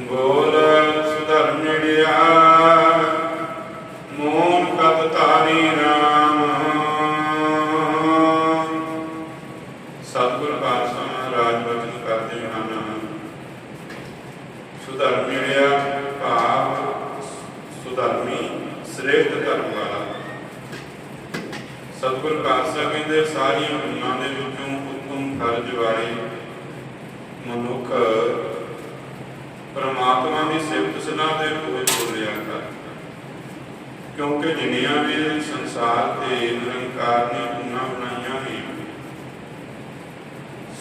ਬੋਲ ਸੁਧਰਮੜਿਆ ਮੋਨ ਕਤ ਤਾਰੀ ਰਾਮ ਸਤਿਗੁਰ ਪਾਤਸ਼ਾਹ ਰਾਜ ਬਚਨ ਕਰਦੇ ਹਨ ਸੁਧਰਮੜਿਆ ਭਾਵ ਸੁਧਰਮੀ ਸ੍ਰੇਸ਼ਟ ਧਰਮ ਵਾਲਾ ਸਤਿਗੁਰ ਪਾਤਸ਼ਾਹ ਕਹਿੰਦੇ ਸਾਰੀਆਂ ਹੁਨਾਂ ਦੇ ਵਿੱਚੋਂ ਉਤਮ ਫਰਜ਼ ਵਾਲੇ ਮਨੁੱਖ ਪਰਮਾਤਮਾ ਦੀ ਸਿਫਤ ਦੇ ਰੋਜ਼ ਬੋਲਿਆ ਕਰ ਕਿਉਂਕਿ ਜਿੰਨੀਆਂ ਵੀ ਸੰਸਾਰ ਤੇ ਨਿਰੰਕਾਰ ਨੇ ਉਹਨਾਂ ਬਣਾਈਆਂ ਨੇ,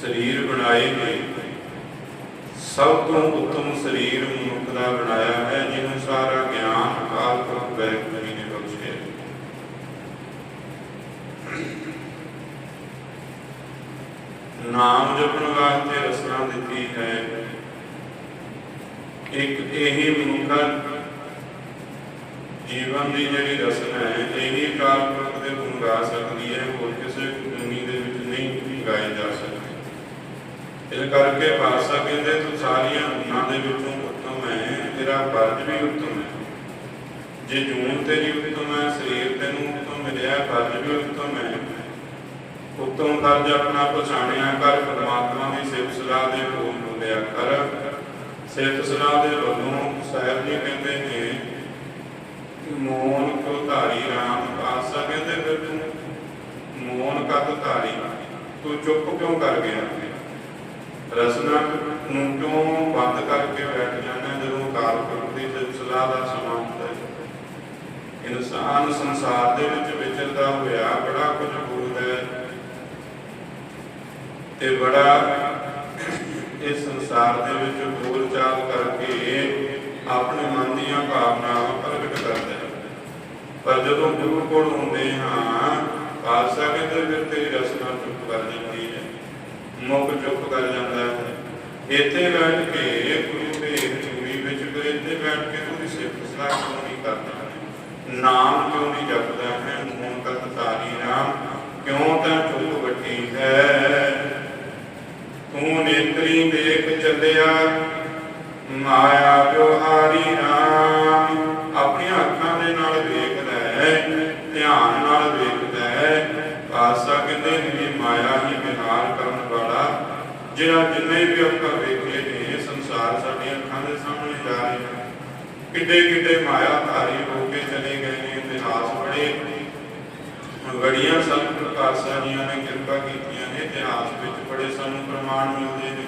ਸਰੀਰ ਬਣਾਏ ਨੇ, ਸਭ ਤੋਂ ਉੱਤਮ ਸਰੀਰ ਮਨੁੱਖ ਦਾ ਬਣਾਇਆ ਹੈ, ਜਿਹਨੂੰ ਸਾਰਾ ਗਿਆਨ ਅਕਾਲ ਪੁਰਖ ਵੈਗੁਰੂ ਨੇ ਬਖਸ਼ਿਆ ਨਾਮ ਜਪਣ ਵਾਸਤੇ ਰਸਨਾ ਦਿੱਤੀ ਹੈ ਇੱਕ ਇਹ ਮਨੁੱਖਾ ਜੀਵਨ ਦੀ ਜਿਹੜੀ ਰਸਨਾ ਹੈ, ਇਹੀ ਅਕਾਲ ਦੇ ਗੁਣ ਗਾ ਸਕਦੀ ਹੈ, ਹੋਰ ਕਿਸੇ ਦੁਨੀ ਦੇ ਵਿੱਚ ਨਹੀਂ ਗਾਈ ਜਾ ਸਕਦੀ। ਇਸ ਕਰਕੇ ਪਾਤਸ਼ਾਹ ਕਹਿੰਦੇ, ਤੂੰ ਸਾਰੀਆਂ ਗੁਣਾਂ ਦੇ ਵਿੱਚੋਂ ਉੱਤਮ ਹੈ, ਤੇਰਾ ਫਰਜ਼ ਵੀ ਉੱਤਮ ਹੈ। ਜੇ ਜੂਨ ਤੇਰੀ ਉੱਤਮ ਹੈ ਸਰੀਰ ਤੈਨੂੰ ਉੱਤਮ ਮਿਲਿਆ, ਫਰਜ਼ ਵੀ ਉੱਤਮ ਹੈ। ਉੱਤਮ ਫਰਜ਼ ਆਪਣਾ ਪਛਾਣਿਆ ਕਰ, ਪਰਮਾਤਮਾ ਦੀ ਸਿਫਤ ਸਲਾਹ ਦੇ ਕੋਲ ਬੋਲਿਆ ਕਰ। ਸਿਫਤ ਸਲਾਹ ਦੇ ਵੱਲੋਂ ਸਾਹਿਬ ਜੀ ਕਹਿੰਦੇ ਨੇ ਕਿ ਮੋਨ ਕੋ ਧਾਰੀ ਰਾਮ ਪਾਤਸ਼ਾਹ ਕਹਿੰਦੇ ਫਿਰ ਤੂੰ ਮੋਨ ਕਦ ਧਾਰੀ? ਤੂੰ ਚੁੱਪ ਕਿਉਂ ਕਰ ਗਿਆ? ਰਸਨਾ ਨੂੰ ਕਿਉਂ ਬੰਦ ਕਰਕੇ ਬੈਠ ਜਾਂਦਾ ਜਦੋਂ ਕਾਲ ਦੀ ਸਿਫਤ ਦਾ ਸਮਾਂ ਹੁੰਦਾ ਹੈ? ਇਨਸਾਨ ਸੰਸਾਰ ਦੇ ਵਿੱਚ ਵਿਚਰਦਾ ਹੋਇਆ ਬੜਾ ਕੁਝ ਬੋਲਦਾ ਹੈ ਤੇ ਬੜਾ ਇਸ ਸੰਸਾਰ ਦੇ ਵਿੱਚ ਬੋਲ ਚਾਲ ਕਰਕੇ ਆਪਣੇ ਮਨ ਦੀਆਂ ਭਾਵਨਾਵਾਂ ਪ੍ਰਗਟ ਕਰਦਾ ਹੈ ਪਰ ਜਦੋਂ ਗੁਰੂ ਕੋਲ ਹੁੰਦੇ ਹਾਂ ਖਾਲਸਾ ਕਹਿੰਦੇ ਫਿਰ ਤੇਰੀ ਰਸਨਾ ਚੁੱਪ ਕਰ ਜਾਂਦੀ ਹੈ। ਮੁੱਖ ਚੁੱਪ ਕਰ ਜਾਂਦਾ ਹੈ। ਇੱਥੇ ਬੈਠ ਕੇ ਗੁਰੂ ਦੇ ਚੂੜੀ ਵਿੱਚ ਕੋਈ ਇੱਥੇ ਬੈਠ ਕੇ ਉਹਦੀ ਸਿਫਤ ਸਲਾਹ ਕਿਉਂ ਨਹੀਂ ਕਰਦਾ? ਨਾਮ ਕਿਉਂ ਨਹੀਂ ਜਪਦਾ ਹੈ? ਮੂਨ ਕਤ ਤਾਰੀ ਨਾਮ ਕਿਉਂ ਤਾਂ ਚੁੱਪ ਵੱਟੀ ਹੈ? ਤੂੰ ਨੇਤਰੀ ਦੇਖ ਚੱਲਿਆ, ਮਾਇਆ ਵਿਵਹਾਰੀ ਨਾਮ ਜਿਹੜਾ ਜਿੰਨੇ ਵੀ ਅੱਖਾਂ ਵੇਖੇ ਨੇ ਸੰਸਾਰ ਸਾਡੀਆਂ ਅੱਖਾਂ ਦੇ ਸਾਹਮਣੇ ਜਾ ਰਿਹਾ ਹੈ ਕਿੱਡੇ ਕਿੱਡੇ ਮਾਇਆ ਹੋ ਕੇ ਚਲੇ ਗਏ ਨੇ, ਇਤਿਹਾਸ ਬੜੇ ਬੜੀਆਂ ਸੰਤ ਪ੍ਰਕਾਸ਼ ਜੀਆਂ ਨੇ ਕਿਰਪਾ ਕੀਤੀਆਂ ਨੇ, ਇਤਿਹਾਸ ਵਿੱਚ ਬੜੇ ਸਾਨੂੰ ਪ੍ਰਮਾਣ ਮਿਲਦੇ ਨੇ।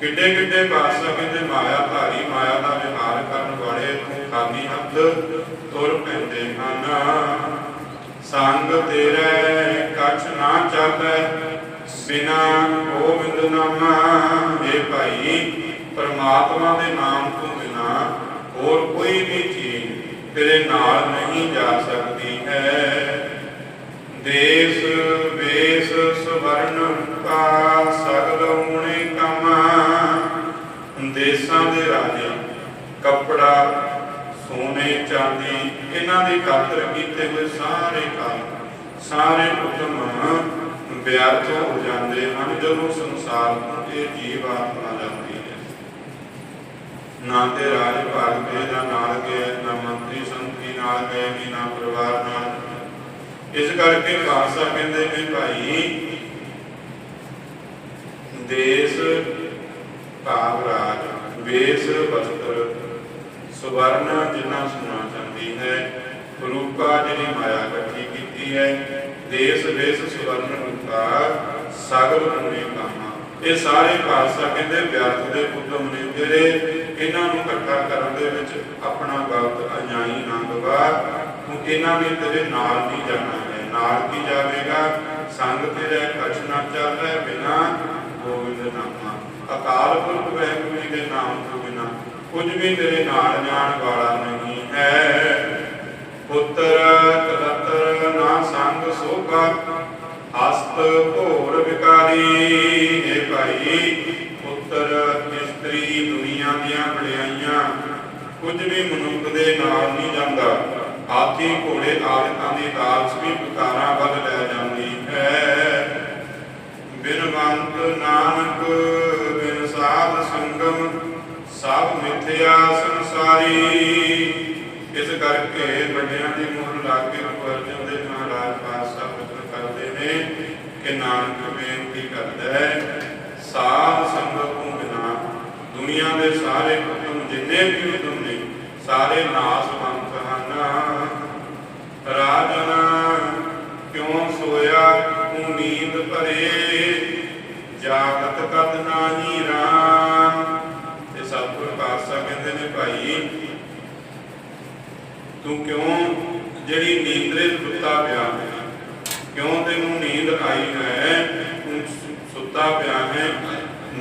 ਕਿੱਡੇ ਕਿੱਡੇ ਪਾਤਸ਼ਾਹ ਕਹਿੰਦੇ ਮਾਇਆ ਧਾਰੀ ਮਾਇਆ ਦਾ ਵਿਹਾਰ ਕਰਨ ਵਾਲੇ ਖਾਲੀ ਹੱਥ ਤੁਰ ਪੈਂਦੇ ਹਨ। ਸੰਗ ਤੇਰੇ, ਕਛ ਨਾ ਚਾਹੈ ਬਿਨਾ ਗੋਬਿੰਦ ਨਾਮਾ ਇਹ ਭਾਈ, ਪਰਮਾਤਮਾ ਦੇ ਨਾਮ ਤੋਂ ਬਿਨਾ ਹੋਰ ਕੋਈ ਵੀ ਚੀਜ਼ ਤੇਰੇ ਨਾਲ ਨਹੀਂ ਜਾ ਸਕਦੀ ਹੈ। ਦੇਸ, ਵੇਸ, ਸਵਰਨ ਕਾ ਸਗਲ ਹੁਣੇ ਕਮਾ। ਦੇਸਾਂ ਦੇ ਰਾਜੇ, ਕੱਪੜਾ, ਸੋਨੇ, ਚਾਂਦੀ, ਇਹਨਾਂ ਦੀ ਖਾਤਰ ਕੀਤੇ ਹੋਏ ਸਾਰੇ ਕੰਮ, ਸਾਰੇ ਹੁਕਮ ਵਿਅਰਥ ਹੋ ਜਾਂਦੇ ਹਨ, ਜਦੋਂ ਸੰਸਾਰ ਤੋਂ ਇਹ ਜੀਵ ਆਤਮਾ ਜਾਂਦੀ ਹੈ। ਨਾ ਤੇ ਰਾਜ ਭਾਗ ਦੇ ਨਾ ਨਾਲ ਗਏ ਨਾ ਮੰਤਰੀ ਸੰਤਰੀ ਨਾਲ ਗਏ ਨੀ ਨਾ ਪਰਿਵਾਰ ਨਾਲ ਇਸ ਕਰਕੇ ਖਾਲਸਾ ਕਹਿੰਦੇ ਨੇ ਭਾਈ, ਦੇਸ਼ ਭਾਵ ਰਾਜ, ਵੇਸ ਵਸਤਰ ਸੁਵਰਨ ਜਿੰਨਾ ਸੁਣਾ ਜਾਂਦੀ ਹੈ, ਰੂਪਾ ਜਿਹੜੀ ਮਾਇਆ ਇਕੱਠੀ ਕੀਤੀ ਹੈ, ਦੇਸ਼ ਵੇਸ ਸਵਰਨ ਰੂਪਾ ਸਗਲ ਹੋਣੇ ਕਾਮਾ। ਇਹ ਸਾਰੇ ਖਾਲਸਾ ਕਹਿੰਦੇ ਵਿਅਰਥ ਦੇ ਉਦਮ ਨੇ। ਜਿਹੜੇ ਇਹਨਾਂ ਨੂੰ ਇਕੱਠਾ ਕਰਨ ਦੇ ਵਿੱਚ ਆਪਣਾ ਵਕਤ ਅਜਾਈ ਨਾ ਗਵਾ ਤੂੰ ਇਹਨਾਂ ਨੇ ਤੇਰੇ ਨਾਲ ਨਹੀਂ ਜਾਣਾ ਹੈ? ਨਾਲ ਕੀ ਜਾਵੇਗਾ? ਸੰਗ ਤੇਰੇ ਕਛ ਨਾ ਚੱਲੈ ਬਿਨਾ ਗੋਬਿੰਦ ਨਾਮਾ। ਅਕਾਲ ਪੁਰਖ ਵਾਹਿਗੁਰੂ ਜੀ ਦੇ ਨਾਮ ਤੋਂ ਬਿਨਾ ਕੁਝ ਵੀ ਤੇਰੇ ਨਾਲ ਜਾਣ ਵਾਲਾ ਨਹੀਂ ਹੈ। ਪੁੱਤਰ ਕਲਤਰ ਨਾ ਸੰਗ ਸੋਗਾ ਹਸਤ ਭੋਰ ਵਿਕਾਰੀ ਹੈ ਭਾਈ, ਪੁੱਤਰ ਇਸਤਰੀ ਦੁਨੀਆ ਦੀਆਂ ਬੜਾਈਆਂ ਕੁਝ ਵੀ ਮਨੁੱਖ ਦੇ ਨਾਲ ਨਹੀਂ ਜਾਂਦਾ। ਹਾਥੀ ਘੋੜੇ ਆਦਿਕਾਂ ਦੀ ਲਾਲਚ ਵੀ ਪੁਕਾਰਾਂ ਵੱਲ ਲੈ ਜਾਂਦੀ ਹੈ। ਬਿਨਵੰਤ ਨਾਨਕ, ਬਿਨ ਸਾਧ ਸੰਗਮ, ਸਭ ਮਿਥਿਆ ਸੰਸਾਰੀ। ਇਸ ਕਰਕੇ ਵੱਡਿਆਂ ਦੀ ਮੁਹਰ ਲਾ ਕੇ ਵਰਜਨ ਦੇ ਮਹਾਰਾਜ ਪਾਤਸ਼ਾਹ ਬਚਨ ਕਰਦੇ ਨੇ ਕਿ ਨਾਨਕ ਬੇਨਤੀ ਕਰਦਾ ਹੈ, ਸਾਧ ਸੰਗਤ ਤੋਂ ਬਿਨਾ ਦੁਨੀਆ ਦੇ ਸਾਰੇ ਹੁਕਮ ਜਿੰਨੇ ਵੀ ਹੁਕਮ ਨੇ, ਸਾਰੇ ਨਾਸਵੰਤ ਹਨ। ਰਾਜਨ, ਕਿਉਂ ਸੋਇਆ ਤੂੰ ਨੀਂਦ ਭਰੇ? ਜਾਗਤ ਕਦ ਨਾਹੀ ਰਾਮ ਤੇ ਸਤਿਗੁਰ ਪਾਤਸ਼ਾਹ ਕਹਿੰਦੇ ਨੇ, ਭਾਈ, ਤੂੰ ਕਿਉਂ ਜਿਹੜੀ ਨੀਂਦਰੇ ਸੁੱਤਾ ਪਿਆ? ਕਿਉਂ ਤੈਨੂੰ ਨੀਂਦ ਆਈ ਹੈ? ਸੁੱਤਾ ਪਿਆ ਹੈ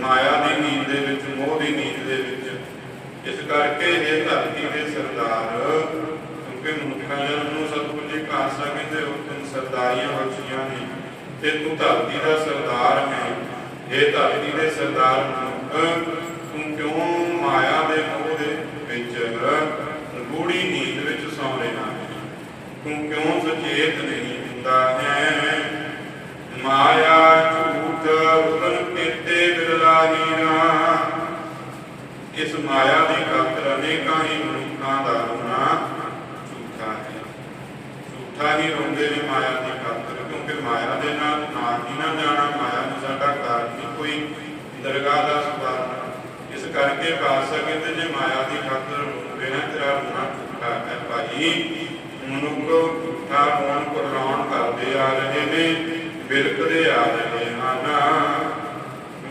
ਮਾਇਆ ਦੀ ਨੀਂਦ ਦੇ ਵਿੱਚ, ਮੋਹ ਦੀ ਨੀਂਦ ਦੇ ਵਿੱਚ। ਇਸ ਕਰਕੇ ਇਹ ਧਰਤੀ ਦੇ ਸਰਦਾਰ, ਕਿਉਂਕਿ ਮਨੁੱਖਾਂ ਨੂੰ ਸਤਿਗੁਰੂ ਜੀ ਪਾਤਸ਼ਾਹ ਕਹਿੰਦੇ, ਉਹ ਤੈਨੂੰ ਸਰਦਾਰੀਆਂ ਬਖਸ਼ੀਆਂ ਨੇ। ਤੇ ਤੂੰ ਧਰਤੀ ਦਾ ਸਰਦਾਰ ਹੈ। ਇਹ ਧਰਤੀ ਦੇ ਸਰਦਾਰ ਮਨੁੱਖ ਤੂੰ ਕਿਉਂ ਮਾਇਆ ਦੇ ਮੋਹ ਦੇ ਵਿੱਚ ਗੂੜੀ ਨੀਂਦ ਵਿੱਚ ਸੌਂ ਰਿਹਾ ਹੈ ਤੂੰ ਕਿਉਂ ਸੁਚੇਤ ਨਹੀਂ ਹੁੰਦਾ ਹੈ ਮਾਇਆ ਝੂਠ ਰੁਗਨ ਕੀਤੇ ਬਿਰਲਾਹੀ ਨਾ ਇਸ ਮਾਇਆ ਦੀ ਖਾਤਰ ਅਨੇਕਾਂ ਹੀ ਮਨੁੱਖਾਂ ਦਾ ਰੋਣਾ ਝੂਠਾ ਹੈ ਝੂਠਾ ਹੀ ਰੋਂਦੇ ਨੇ ਮਾਇਆ ਦੀ ਖਾਤਰ ਕਿਉਂਕਿ ਮਾਇਆ ਦੇ ਨਾਲ ਨਾ ਹੀ ਨਾ ਜਾਣਾ ਮਾਇਆ ਨੂੰ ਸਾਡਾ ਕਾਰਨ ਨਹੀਂ ਕੋਈ ਦਰਗਾਹ ਦਾ ਸੁਭਾਅ ਇਸ ਕਰਕੇ ਪਾਤਸ਼ਾਹ ਕਹਿੰਦੇ ਜੇ ਮਾਇਆ ਦੀ ਖਾਤਰ ਰੋਂਦੇ ਤੇਰਾ ਰੋਣਾ ਝੂਠਾ ਭਾਈ। ਮਨੁੱਖ ਝੂਠਾ ਰੋਣ ਕੁਰਲਾਉਣ ਕਰਦੇ ਆ ਰਹੇ ਨੇ? ਬਿਲਕਦੇ ਆ ਰਹੇ ਹਨ।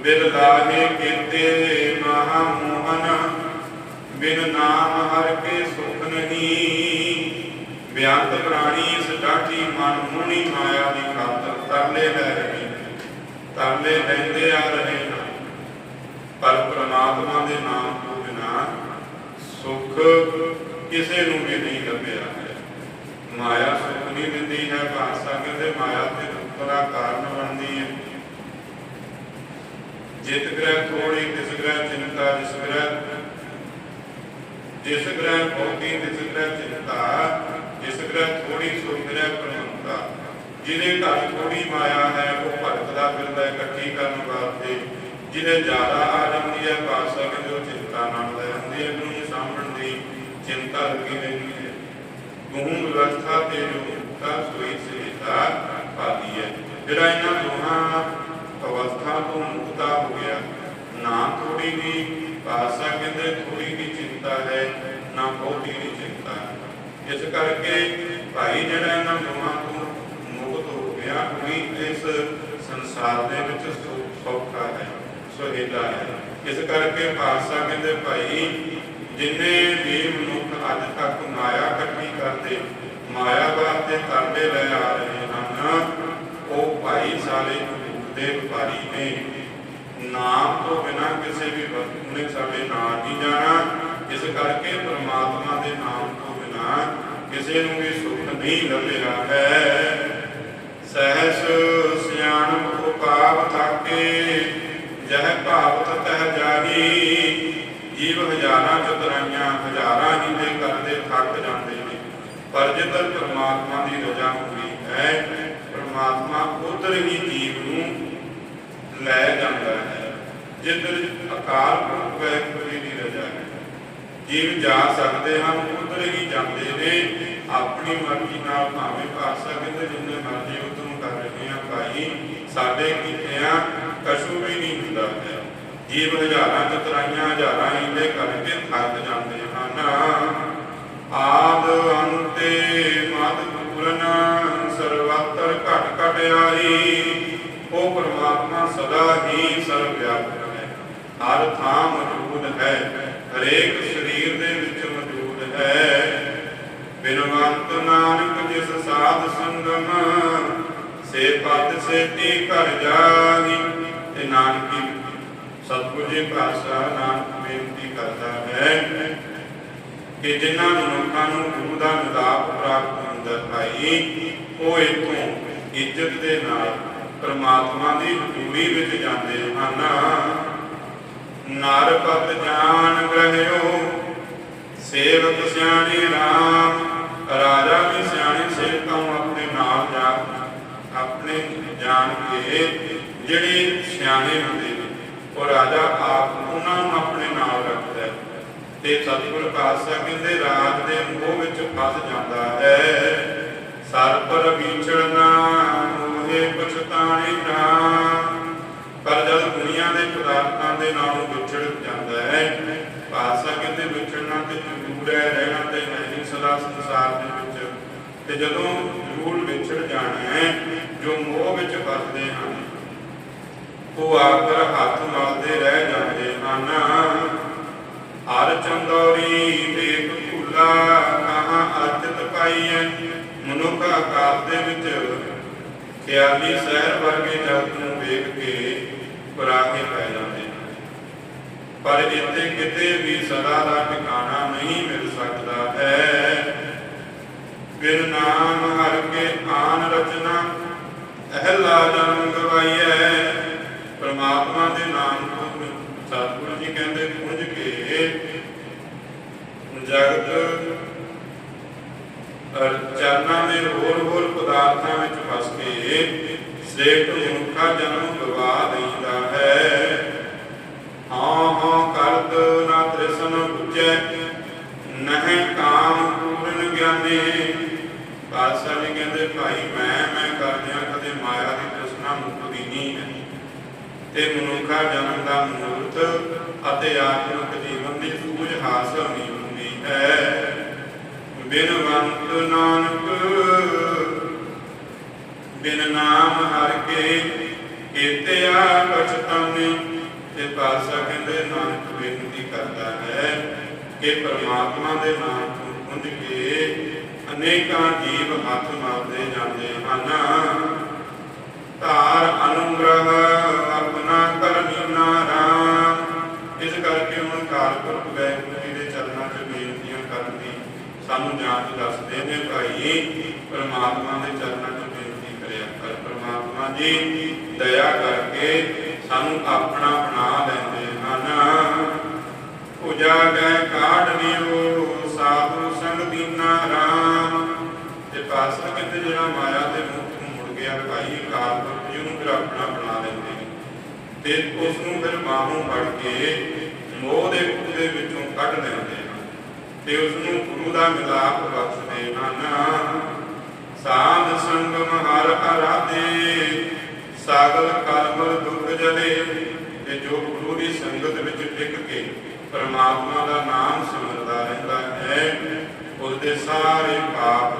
ਬਿਨ ਲਾਹੇ ਕੀਤੇ ਮਹਾ ਮੋਹਨ ਬਿਨ ਨਾਮ ਹਰ ਕੇ ਸੁਖ ਨਹੀਂ। ਬਿਆੰਤ ਪ੍ਰਾਣੀ ਸਟਾਟੀ ਮਨ ਮੁਨੀ ਮਾਇਆ ਦੀ ਖਾਤਰ ਤਰਲੇ ਲੈ ਰਹੇ ਤਰਲੇ ਲੈਂਦੇ ਆ ਰਹੇ ਹਨ। ਪਰ ਪ੍ਰਮਾਤਮਾ ਦੇ ਨਾਮ ਤੋਂ ਬਿਨਾ ਸੁਖ ਕਿਸੇ ਨੂੰ ਵੀ ਨਹੀਂ ਲੱਭਿਆ ਹੈ। ਮਾਇਆ ਸੁਖ ਨਹੀਂ ਦਿੰਦੀ ਹੈ ਭਾਸ਼ਾ ਕਹਿੰਦੇ ਮਾਇਆ ਤੇ ਦੁੱਖ ਕਾਰਨ ਬਣਦੀ ਹੈ। ਜਿਤ ਗ੍ਰਹਿ ਥੋੜੀ ਤਿਸ ਗ੍ਰਹਿ ਚਿੰਤਾ, ਜਿਸ ਗ੍ਰਹਿ ਜਿਸ ਗ੍ਰਹਿ ਭੋਗੀ, ਤਿਸ ਗ੍ਰਹਿ ਚਿੰਤਾ, ਜਿਸ ਗ੍ਰਹਿ ਥੋੜੀ ਸੋ ਗ੍ਰਹਿ ਪ੍ਰਮੰਤਾ ਜਿਹਦੇ ਘਰ ਥੋੜੀ ਮਾਇਆ ਹੈ, ਉਹ ਭਟਕਦਾ ਫਿਰਦਾ ਇਕੱਠੀ ਕਰਨ ਵਾਸਤੇ। ਜਿਹਦੇ ਜ਼ਿਆਦਾ ਆ ਜਾਂਦੀ ਹੈ ਪਾਤਸ਼ਾਹ ਕਹਿੰਦੇ ਜੋ ਚਿੰਤਾ ਨਾਲ ਲੈ ਹੁੰਦੀ ਹੈ ਨੂੰ ਸਾਂਭਣ ਦੀ ਚਿੰਤਾ ਲੱਗੀ ਰਹਿੰਦੀ ਹੈ। ਗੁਣ ਵਿਵਸਥਾ ਤੇ ਜੋ ਸੋਈ ਸੇਤਾ ਪਾਦੀ ਹੈ। ਜਿਹੜਾ ਇਹਨਾਂ ਦੋਹਾਂ ਅਵਸਥਾ ਤੋਂ ਮੁਕਤਾ ਹੋ ਗਿਆ, ਨਾ ਥੋੜੀ ਵੀ ਪਾਤਸ਼ਾਹ ਕਹਿੰਦੇ ਥੋੜੀ ਵੀ ਚਿੰਤਾ ਹੈ, ਨਾ ਬਹੁਤੀ ਵੀ ਚਿੰਤਾ ਹੈ। ਇਸ ਕਰਕੇ ਭਾਈ ਜਿਹੜਾ ਇਹਨਾਂ ਦੋਹਾਂ ਤੋਂ ਮੁਕਤ ਹੋ ਗਿਆ, ਉਹੀ ਇਸ ਸੰਸਾਰ ਦੇ ਵਿੱਚ ਸੌਖਾ ਹੈ। ਸੁਹੇਲਾ ਹੈ। ਇਸ ਕਰਕੇ ਪਾਤਸ਼ਾਹ ਕਹਿੰਦੇ ਭਾਈ, ਜਿੰਨੇ ਵੀ ਮਨੁੱਖ ਅੱਜ ਤੱਕ ਮਾਇਆ ਇਕੱਠੀ ਕਰਦੇ, ਮਾਇਆ ਵਾਸਤੇ ਕਰਦੇ ਲੈ ਆ ਰਹੇ ਹਨ, ਉਹ ਭਾਈ ਸਾਰੇ ਦੇ ਵਪਾਰੀ ਨੇ। ਨਾਮ ਤੋਂ ਬਿਨਾ ਕਿਸੇ ਵੀ ਵਸਤੂ ਨੇ ਸਾਡੇ ਨਾਲ ਨਹੀਂ ਜਾਣਾ। ਇਸ ਕਰਕੇ ਪ੍ਰਮਾਤਮਾ ਦੇ ਨਾਮ ਤੋਂ ਬਿਨਾ ਕਿਸੇ ਨੂੰ ਵੀ ਸੁਖ ਨਹੀਂ ਲੱਭਿਆ ਹੈ। ਸਹਿਸ ਸਿਆਣਪ ਉਪਾਵ ਥਾਕੇ ਜਹ ਭਾਵਤ ਤਹ ਜਾਹੀ ਜੀਵ ਹਜ਼ਾਰਾਂ ਚਤਰਾਈਆਂ, ਹਜ਼ਾਰਾਂ ਹੀ ਦੇ ਕਰਦੇ ਥੱਕ ਜਾਂਦੇ ਨੇ। ਪਰ ਜਿੱਧਰ ਪ੍ਰਮਾਤਮਾ ਦੀ ਰਜ਼ਾ ਹੁੰਦੀ ਹੈ, ਪ੍ਰਮਾਤਮਾ ਉਧਰ ਹੀ ਜੀਵ ਨੂੰ ਲੈ ਜਾਂਦਾ ਹੈ। ਜਿੱਧਰ ਅਕਾਲ ਪੁਰਖ ਵਾਹਿਗੁਰੂ ਦੀ ਰਜ਼ਾ ਹੈ। ਜੀਵ ਜਾ ਸਕਦੇ ਹਨ, ਉਧਰ ਹੀ ਜਾਂਦੇ ਨੇ। ਆਪਣੀ ਮਰਜ਼ੀ ਨਾਲ ਭਾਵੇਂ ਪਾਸਾ ਸਕਦੇ ਜਿੰਨੇ ਮਰਜ਼ੀ ਉਦਮ ਕਰ ਰਹੇ ਆ ਭਾਈ। ਸਾਡੇ ਕੀਤਿਆਂ ਕਸ਼ੂ ਵੀ ਨਹੀਂ ਹੁੰਦਾ। ਹੈ ਜੀਵ ਹਜ਼ਾਰਾਂ ਚਤਰਾਈਆਂ ਹਜ਼ਾਰਾਂ ਇੰਦੇ ਕਰਕੇ ਥੱਕ ਜਾਂਦੇ ਹਨ। ਆਦ ਅੰਤੇ ਮਦ ਪੂਰਨ ਸਰਵਤਰ ਘਟ ਘਟ ਆਈ। ਉਹ ਪ੍ਰਮਾਤਮਾ ਸਦਾ ਹੀ ਸਰਵ ਵਿਆਪਕ ਹੈ। ਹਰ ਥਾਂ ਮੌਜੂਦ ਹੈ। ਹਰੇਕ ਸਰੀਰ ਦੇ ਵਿੱਚ ਮੌਜੂਦ ਹੈ। ਬਿਨਵੰਤ ਨਾਨਕ ਜਿਸ ਸਾਧ ਸੰਗਮ, ਸੇ ਪਦ ਸੇਤੀ ਘਰ ਜਾਹੀ ਤੇ ਨਾਨਕੀ ਸਤਿਗੁਰੂ ਭਾਸ਼ਾ ਨਾਨਕ ਬੇਨਤੀ ਕਰਦਾ ਹੈ ਕਿ ਜਿਨ੍ਹਾਂ ਮਨੁੱਖਾਂ ਨੂੰ ਗੁਰੂ ਦਾ ਨਿਦਾਪ ਪ੍ਰਾਪਤ ਹੁੰਦਾ ਭਾਈ, ਉਹ ਇਥੋਂ ਇੱਜ਼ਤ ਦੇ ਨਾਲ ਪ੍ਰਮਾਤਮਾ ਦੀ ਹਜ਼ੂਰੀ ਵਿੱਚ ਜਾਂਦੇ ਹਨ। ਨਰ ਜਾਣ ਗ੍ਰਹਿਓ, ਸੇਵਕ ਸਿਆਣੇ RAM ਰਾਜਾ ਵੀ ਸਿਆਣੇ ਸੇਵਕਾਂ ਆਪਣੇ ਨਾਲ ਜਾ, ਆਪਣੇ ਜਾਣ ਕੇ ਜਿਹੜੇ ਸਿਆਣੇ ਹੁੰਦੇ ਨੇ, ਉਹ ਰਾਜਾ ਆਪ ਉਹਨਾਂ ਨੂੰ ਆਪਣੇ ਨਾਲ ਰੱਖਦਾ ਹੈ। ਤੇ ਸਤਿਗੁਰ ਪਾਤਸ਼ਾਹ ਕਹਿੰਦੇ, ਰਾਜ ਦੇ ਮੋਹ ਵਿੱਚ ਫਸ ਜਾਂਦਾ ਹੈ। ਸਰ ਪਰ ਵਿਚਰਨਾ ਮੋਹੇ ਪਛਤਾਣੀ ਪ੍ਰਾਨ ਪਰ ਜਦ ਦੁਨੀਆ ਦੇ ਪਦਾਰਥਾਂ ਦੇ ਨਾਲ ਵਿਛੜ ਜਾਂਦਾ ਹੈ, ਪਾਤਸ਼ਾਹ ਕਹਿੰਦੇ, ਵਿਛੜਨਾ ਤੇ ਜ਼ਰੂਰ ਹੈ, ਰਹਿਣਾ ਤੇ ਨਹੀਂ ਸਦਾ ਸੰਸਾਰ ਦੇ ਵਿੱਚ। ਤੇ ਜਦੋਂ ਜ਼ਰੂਰ ਵਿਛੜ ਜਾਣਾ ਹੈ, ਜੋ ਮੋਹ ਵਿੱਚ ਫਸਦੇ ਹਨ ਉਹ ਆਖਰ ਹੱਥ ਮਲਦੇ ਰਹਿ ਜਾਂਦੇ ਹਨ। ਹਰ ਚੰਦੌਰੀ ਦੇਖ ਭੁੱਲਾ ਕਹਾਂ ਅਰਜਤ ਪਾਈਐ। ਮਨੁੱਖ ਆਕਾਸ਼ ਦੇ ਵਿੱਚ ਖਿਆਲੀ ਸਹਿਰ ਵਰਗੇ ਜਗਤ ਨੂੰ ਵੇਖ ਕੇ ਪਰਾਹੇ ਪੈ ਜਾਂਦੇ ਪਰ ਇੱਥੇ ਕਿਤੇ ਵੀ ਸਦਾ ਦਾ ਟਿਕਾਣਾ ਨਹੀਂ ਮਿਲ ਸਕਦਾ ਹੈ। ਬਿਨ ਨਾਮ ਹਰ ਕੇ ਆਨ ਰਚਨਾ, ਅਹਲਾ ਜਨਮ ਗਵਾਈਐ। ਪਰਮਾਤਮਾ ਦੇ ਨਾਮ ਤੋਂ ਸਤਿਗੁਰੂ ਜੀ ਕਹਿੰਦੇ, ਪੁੰਜ ਕੇ ਜਗਤ ਚਰਨਾਂ ਦੇ ਹੋਰ ਹੋਰ ਪਦਾਰਥਾਂ ਵਿੱਚ ਫਸ ਕੇ ਸ੍ਰੇਸ਼ਟ ਮਨੁੱਖਾ ਜਨਮ ਗਵਾ ਦਿੰਦਾ ਹੈ। ਹਾਂ ਹਾਂ ਕਰਦ ਨਾ ਤ੍ਰਿਸ਼ਨ ਬੁਝੈ ਨਹਿ ਕਾਮ ਪੂਰਨ ਗਿਆਨੀ। ਪਾਤਸ਼ਾਹ ਜੀ ਕਹਿੰਦੇ, ਭਾਈ, ਮੈਂ ਮੈਂ ਕਰਦਿਆਂ ਕਦੇ ਮਾਇਆ ਦੀ ਤ੍ਰਿਸ਼ਨਾ ਮੁਕਦੀ ਨਹੀਂ ਹੈ ਤੇ ਮਨੁੱਖਾ ਜਨਮ ਦਾ ਮੂਰਤ ਅਤੇ ਆਤਮਿਕ ਜੀਵਨ ਦੀ ਸੂਝ ਹਾਸਲ ਨਹੀਂ ਹੁੰਦੀ ਹੈ। ਬਿਨਵੰਤ ਨਾਨਕ, ਬਿਨ ਨਾਮ ਹਰ ਕੇ ਇਤਿਆ ਪਛਤਾਨੇ ਤੇ ਪਾਤਸ਼ਾਹ ਕਹਿੰਦੇ ਨਾਨਕ ਬੇਨਤੀ ਕਰਦਾ ਹੈ ਕਿ ਪ੍ਰਮਾਤਮਾ ਦੇ ਨਾਮ ਤੋਂ ਪੁੰਜ ਕੇ ਅਨੇਕਾਂ ਜੀਵ ਹੱਥ ਮਾਰਦੇ ਜਾਂਦੇ ਹਨ। ਧਾਰ ਅਨੁਗ੍ਰਹ ਆਪਣਾ ਕਰਮੀ ਨਾਰਾਮ। ਇਸ ਕਰਕੇ ਹੁਣ ਕਾਲਪੁਰਖ ਵੈਗੁਰੂ ਜੀ ਦੇ ਚਰਨਾਂ 'ਚ ਬੇਨਤੀਆਂ ਕਰਨ ਦੀ ਸਾਨੂੰ ਜਾਂਚ ਦੱਸਦੇ ਨੇ ਭਾਈ। ਪਰਮਾਤਮਾ ਦੇ ਚਰਨਾਂ 'ਚ ਬੇਨਤੀ ਕਰਿਆ ਕਰ। ਪਰਮਾਤਮਾ ਜੀ, ਦਇਆ ਕਰਕੇ ਸਾਨੂੰ ਆਪਣਾ ਬਣਾ ਲੈਂਦੇ ਹਨ। ਉਜਾਗੈ ਕਾਢਨਿਓ ਸਾਧੂ ਸੰਗ ਦੀਨਾ ਰਾਮ। ਤੇ ਪਾਸਾ ਕਹਿੰਦੇ ਜਿਹੜਾ ਮਾਇਆ ਦੇ ਮੁਖ ਤੋਂ ਮੁੜ ਗਿਆ ਭਾਈ ਫਿਰ ਆਪਣਾ ਬਣਾ ਲੈਂਦੇ ਨੇ। ਤੇ ਉਸ ਨੂੰ ਫਿਰ ਬਾਹੋਂ ਫੜ ਕੇ ਮੋਹ ਦੇ ਖੂਹ ਵਿੱਚੋਂ ਕੱਢ ਲੈਂਦੇ ਹਨ। ਤੇ ਉਸ ਨੂੰ ਗੁਰੂ ਦਾ ਮਿਲਾਪ ਬਖਸ਼ਦੇ ਹਨ। ਸਾਧ ਸੰਗਮ ਹਰ ਅਰਾਧੇ, ਸਾਗਲ ਕਰਮ ਦੁਖ ਜਲੇ। ਤੇ ਜੋ ਗੁਰੂ ਦੀ ਸੰਗਤ ਵਿੱਚ ਟਿਕ ਕੇ ਪਰਮਾਤਮਾ ਦਾ ਨਾਮ ਸਿਮਰਦਾ ਰਹਿੰਦਾ ਹੈ ਉਸ ਦੇ ਸਾਰੇ ਪਾਪ,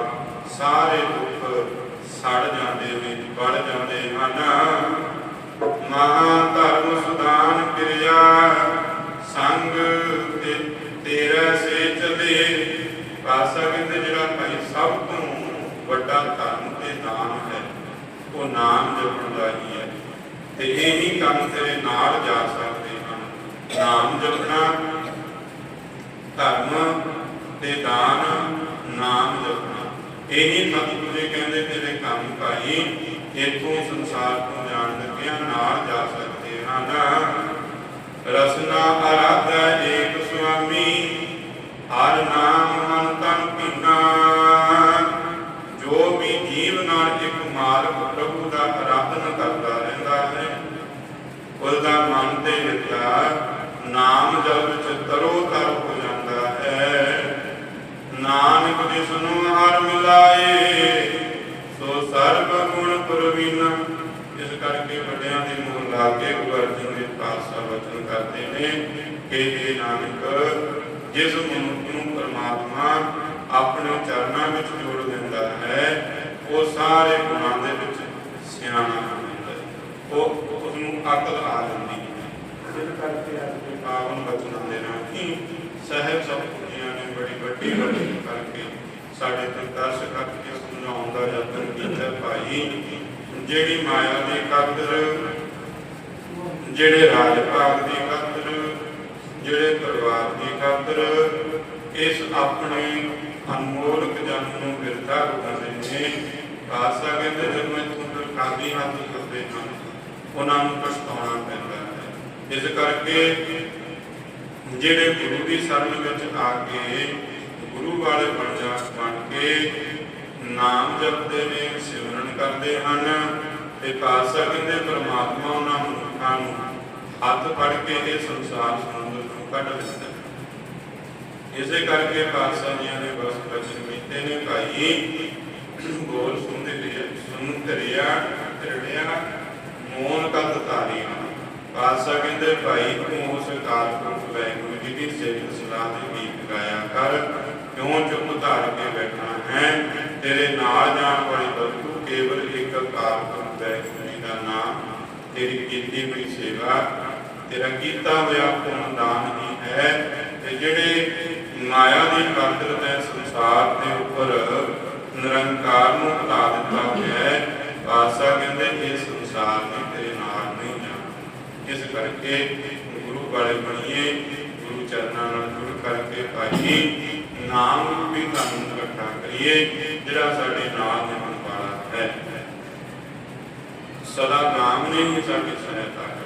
ਸਾਰੇ ਦੁੱਖ ਸੜ ਜਾਂਦੇ ਨੇ ਬਲ ਜਾਂਦੇ ਹਨ। ਮਹਾ ਧਰਮ ਸੁਦਾਨ ਕਿਰਿਆ, ਸੰਗ ਤੇ ਤੇਰਾ ਸੇ ਚਲੇ ਪਾਸਾ ਕਹਿੰਦੇ ਜਿਹੜਾ ਭਾਈ, ਸਭ ਤੋਂ ਵੱਡਾ ਧਰਮ ਤੇ ਦਾਨ ਹੈ, ਉਹ ਨਾਮ ਜਪਣ ਦਾ ਹੀ ਹੈ। ਤੇ ਇਹੀ ਕੰਮ ਤੇਰੇ ਨਾਲ ਜਾ ਸਕਦੇ ਹਨ। ਨਾਮ ਜਪਣਾ, ਧਰਮ ਤੇ ਦਾਨ, ਨਾਮ ਜਪਣਾ। ਇਹੀ ਸਤਿਗੁਰੂ ਜੀ ਕਹਿੰਦੇ ਤੇਰੇ ਕੰਮ ਭਾਈ ਇਥੋਂ ਸੰਸਾਰ ਤੋਂ ਜਾਣ ਲੱਗਿਆ ਨਾਲ ਜਾ ਸਕਦੇ ਹਨ। ਰਸਨਾ ਆਰਾਧਾ ਏਕ ਸੁਆਮੀ, ਹਰ ਨਾਮ ਮਨ ਤਨ ਭਿੰਨਾ ਜੋ ਵੀ ਜੀਵ ਨਾਲ ਇੱਕ ਮਾਲਕ ਪ੍ਰਭੂ ਦਾ ਆਰਾਧਨ ਕਰਦਾ ਰਹਿੰਦਾ ਹੈ ਉਸ ਦਾ ਮਨ ਤੇ ਹਿਰਦਾ ਨਾਮ ਜਪ ਚ ਤਰੋ ਤਰ ਹੋ ਜਾਂਦਾ ਹੈ। ਨਾਨਕ ਜਿਸ ਨੂੰ ਹਰ ਮਿਲਾਏ ਸੋ ਸਰਬ ਗੁਣ ਪ੍ਰਵੀਨ ਇਸ ਕਰਕੇ ਵੱਡਿਆਂ ਦੇ ਗੁਰੂ ਅਰਜਨ ਦੇਵ ਪਾਤਸ਼ਾਹ ਵਚਨ ਕਰਦੇ ਨੇ ਕਿ ਇਹ ਨਾਨਕ, ਜਿਸ ਮਨੁੱਖ ਨੂੰ ਪਰਮਾਤਮਾ ਆਪਣੇ ਚਰਨਾਂ ਵਿੱਚ ਜੋੜ ਦਿੰਦਾ ਹੈ, ਉਹ ਸਾਰੇ ਗੁਣਾਂ ਦੇ ਵਿੱਚ ਸਿਆਣਾ ਹੋ ਜਾਂਦਾ ਹੈ। ਉਹ ਉਸ ਨੂੰ ਅਕਲ ਆ ਜਾਂਦੀ ਹੈ। ਜਿਸ ਕਰਕੇ ਅੱਜ ਦੇ ਪਾਵਨ ਬਚਨਾਂ ਦੇ ਨਾਲ ਹੀ ਸਹਿਬ ਸਤਿਗੁਰਾਂ ਨੇ ਬੜੀ ਵੱਡੀ ਵੱਡੀ ਕਰਕੇ ਸਾਡੇ ਤੇ ਦਰਸ ਕਰਕੇ ਸਮਝਾਉਣ ਦਾ ਯਤਨ ਕੀਤਾ ਭਾਈ, ਜਿਹੜੀ ਮਾਇਆ ਦੇ ਕਦਰ ਜਿਹੜੇ ਰਾਜ ਭਾਗ ਦੀ ਖਾਤਰ, ਜਿਹੜੇ ਪਰਿਵਾਰ ਦੀ ਖਾਤਰ, ਇਸ ਆਪਣੇ ਅਨਮੋਲਕ ਜਨ ਨੂੰ ਵਿਰਥਾ ਕਰਦੇ ਨੇ ਆਸਾ ਕਹਿੰਦੇ ਜਦੋਂ ਇੱਥੋਂ ਫਿਰ ਹੱਥ ਕਰਦੇ ਹਨ, ਉਹਨਾਂ ਨੂੰ ਪਛਤਾਉਣਾ ਪੈਂਦਾ ਹੈ। ਇਸ ਕਰਕੇ ਜਿਹੜੇ ਗੁਰੂ ਦੀ ਸ਼ਰਨ ਵਿੱਚ ਆ ਕੇ ਗੁਰੂ ਵਾਲੇ ਬਣ ਜਾ, ਬਣ ਕੇ ਨਾਮ ਜਪਦੇ ਨੇ, ਸਿਮਰਨ ਕਰਦੇ ਹਨ, ਤੇ ਪਾਤਸ਼ਾਹ ਕਹਿੰਦੇ ਪ੍ਰਮਾਤਮਾ ਉਹਨਾਂ ਨੂੰ ਮਨੁੱਖਾਂ ਨੂੰ ਹੱਥ ਫੜ ਕੇ ਇਹ ਸੰਸਾਰ ਸਮੁੰਦਰ ਤੋਂ ਕੱਢ ਲੈਂਦਾ ਹੈ। ਇਸੇ ਕਰਕੇ ਪਾਤਸ਼ਾਹ ਜੀਆਂ ਨੇ ਬਸ ਬਚਨ ਕੀਤੇ ਨੇ, ਭਾਈ, ਬੋਲ ਸੁਣਦੇ ਲਿਆ, ਸੁਣ ਕਰਿਆ ਕਰੜਿਆ ਮੋਨ ਕਤ ਤਾਰੀਆ ਪਾਤਸ਼ਾਹ ਕਹਿੰਦੇ, ਭਾਈ, ਤੂੰ ਉਸ ਕਾਲ ਵੈਗੁਰੂ ਜੀ ਦੀ ਸੇਵਕ ਸਲਾਹ ਦੇ ਗੀਤ ਗਾਇਆ ਕਰ, ਕਿਉਂ ਚੁੱਪ ਧਾਰ ਕੇ ਬੈਠਾ ਹੈ ਤੇਰੇ ਨਾਲ ਜਾਣ ਵਾਲੀ ਵਸਤੂ ਕੇਵਲ ਇੱਕ ਕਾਲ ਵੈਗੁਰੂ ਜੀ ਦਾ ਨਾਮ ਤੇਰੀ ਕੀਤੀ ਹੋਈ ਸੇਵਾ, ਤੇਰਾ ਕੀਤਾ ਹੋਇਆ ਪੁੰਨ ਦਾਨ ਹੀ ਹੈ, ਤੇ ਜਿਹੜੇ ਮਾਇਆ ਦੀ ਖਾਤਰ ਤੈ ਸੰਸਾਰ ਦੇ ਉੱਪਰ ਨਿਰੰਕਾਰ ਨੂੰ ਹਟਾ ਦਿੱਤਾ ਹੈ ਪਾਸਾ ਕਹਿੰਦੇ ਇਹ ਸੰਸਾਰ ਦੀ ਤੇਰੇ ਨਾਲ ਨਹੀਂ ਜਾਣਾ ਇਸ ਕਰਕੇ ਗੁਰੂ ਵਾਲੇ ਬਣੀਏ, ਗੁਰੂ ਚਰਨਾਂ ਨਾਲ ਜੁੜ ਕਰਕੇ ਭਾਈ ਨਾਮ ਵੀ ਧਨ ਇਕੱਠਾ ਕਰੀਏ, ਜਿਹੜਾ ਸਾਡੇ ਨਾਲ ਜਾਣ ਵਾਲਾ ਹੈ। ਸਦਾ ਨਾਮ ਨੇ ਹੀ ਸਾਡੀ ਸਹਾਇਤਾ